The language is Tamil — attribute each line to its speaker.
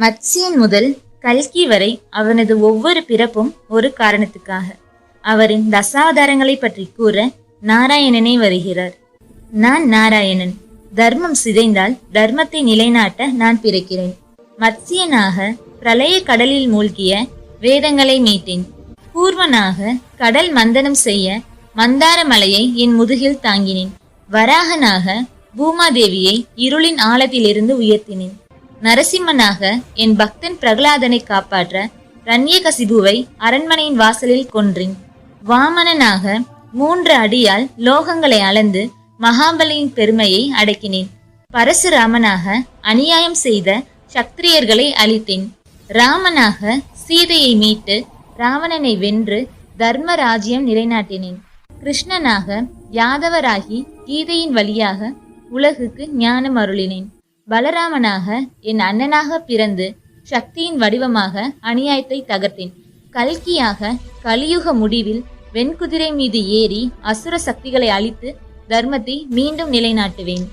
Speaker 1: மத்சியன் முதல் கல்கி வரை அவனது ஒவ்வொரு பிறப்பும் ஒரு காரணத்துக்காக. அவரின் தசாவதாரங்களை பற்றி கூற நாராயணனே வருகிறார். நான் நாராயணன். தர்மம் சிதைந்தால் தர்மத்தை நிலைநாட்ட நான் பிறக்கிறேன். மத்சியனாக பிரளய கடலில் மூழ்கிய வேதங்களை மீட்டேன். பூர்வனாக கடல் மந்தனம் செய்ய மந்தார மலையை என் முதுகில் தாங்கினேன். வராகனாக பூமாதேவியை இருளின் ஆழத்திலிருந்து உயர்த்தினேன். நரசிம்மனாக என் பக்தன் பிரகலாதனை காப்பாற்ற ரண்யகசிபுவை அரண்மனையின் வாசலில் கொன்றேன். வாமனனாக மூன்று அடியால் லோகங்களை அளந்து மகாபலியின் பெருமையை அடக்கினேன். பரசுராமனாக அநியாயம் செய்த சக்திரியர்களை அழித்தேன். ராமனாக சீதையை மீட்டு ராவணனை வென்று தர்ம ராஜ்யம் நிலைநாட்டினேன். கிருஷ்ணனாக யாதவராகி கீதையின் வழியாக உலகுக்கு ஞானம் அருளினேன். பலராமனாக என் அண்ணனாக பிறந்து சக்தியின் வடிவமாக அநியாயத்தை தகர்த்தேன். கல்கியாக கலியுக முடிவில் வெண்குதிரை மீது ஏறி அசுர சக்திகளை அழித்து தர்மத்தை மீண்டும் நிலைநாட்டுவேன்.